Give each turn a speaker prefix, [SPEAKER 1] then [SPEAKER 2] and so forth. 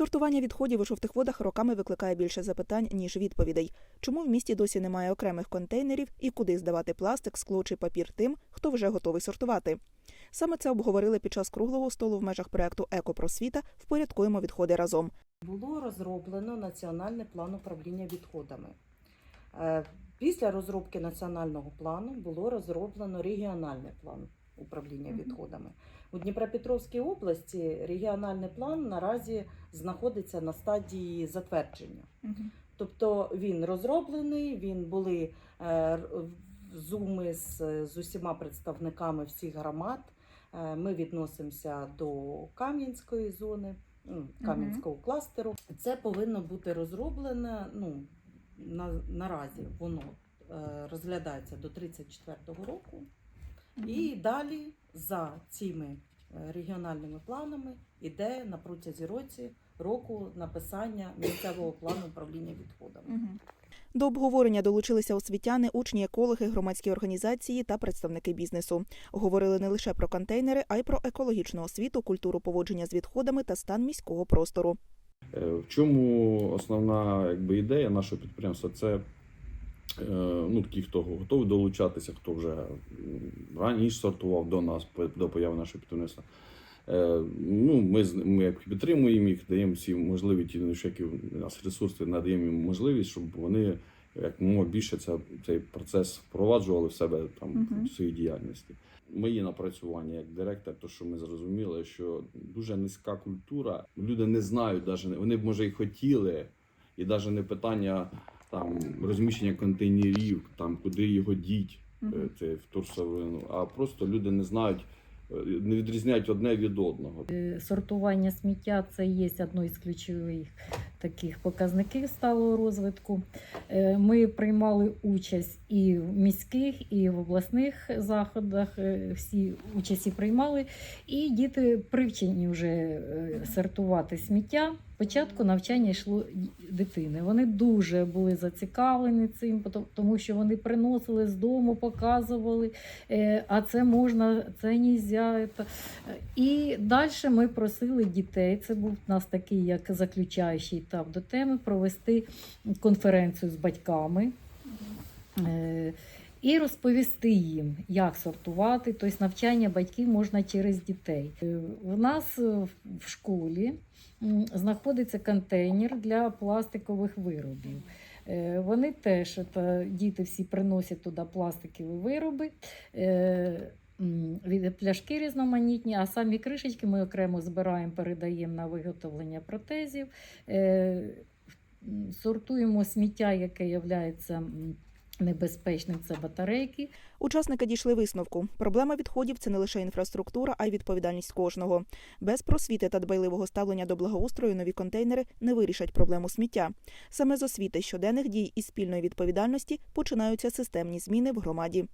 [SPEAKER 1] Сортування відходів у жовтих водах роками викликає більше запитань ніж відповідей. Чому в місті досі немає окремих контейнерів і куди здавати пластик, скло чи папір тим, хто вже готовий сортувати? Саме це обговорили під час круглого столу в межах проекту Екопросвіта Впорядкуємо відходи разом.
[SPEAKER 2] Було розроблено національний план управління відходами. Е, Після розробки національного плану було розроблено регіональний план управління відходами. У Дніпропетровській області регіональний план наразі знаходиться на стадії затвердження. Тобто він розроблений, він були е, зуми з, з усіма представниками всіх громад. Е, Ми відносимося до Кам'янської зони, Кам'янського кластеру. Це повинно бути розроблено. Ну на, наразі воно е, розглядається до 34-го року. І далі за цими е, регіональними планами іде на протязі році року написання місцевого плану управління відходами.
[SPEAKER 1] До обговорення долучилися освітяни, учні, екологи, громадські організації та представники бізнесу. Говорили не лише про контейнери, а й про екологічну освіту, культуру поводження з відходами та стан міського простору.
[SPEAKER 3] Е, В чому основна якби, ідея нашого підприємства? Це ну, ті, хто готовий долучатися, хто вже раніше сортував до нас, до появи нашого підприємства. Е, Ну, ми, ми як підтримуємо їх, даємо всі можливі ті, які у нас ресурси, надаємо їм можливість, щоб вони як мова більше це, цей процес впроваджували в себе там
[SPEAKER 1] Мгм.
[SPEAKER 3] в своїй діяльності. Мої напрацювання як директор, то що ми зрозуміли, що дуже низька культура. Люди не знають, не- вони б може і хотіли, і навіть не питання там розміщення контейнерів, там куди його діть, е, це вторсовину, а просто люди не знають, е, не відрізняють одне від одного.
[SPEAKER 4] Сортування сміття це є одною із ключових таких показників сталого розвитку. Е, Ми приймали участь і в міських, і в обласних заходах. е, Всі участі приймали, і діти привчені вже е, сортувати сміття. Початку навчання йшло дитини. Вони дуже були зацікавлені цим, тому що вони приносили з дому, показували, а це можна, це нельзя. І далі ми просили дітей, це був у нас такий як заключаючий етап до теми, провести конференцію з батьками. Е, І розповісти їм, як сортувати, тобто навчання батьків можна через дітей. Е, У нас е, в- школі знаходиться контейнер для пластикових виробів. Е, Вони теж діти всі приносять туди пластикові вироби. Від пляшки різноманітні, а самі кришечки ми окремо збираємо, передаємо на виготовлення протезів. Е, Сортуємо сміття, яке є небезпечним, це батарейки.
[SPEAKER 1] Учасники дійшли висновку. Проблема відходів це не лише інфраструктура, а й відповідальність кожного. Без просвіти та дбайливого ставлення до благоустрою нові контейнери не вирішать проблему сміття. Саме з освіти щоденних дій і спільної відповідальності починаються системні зміни в громаді.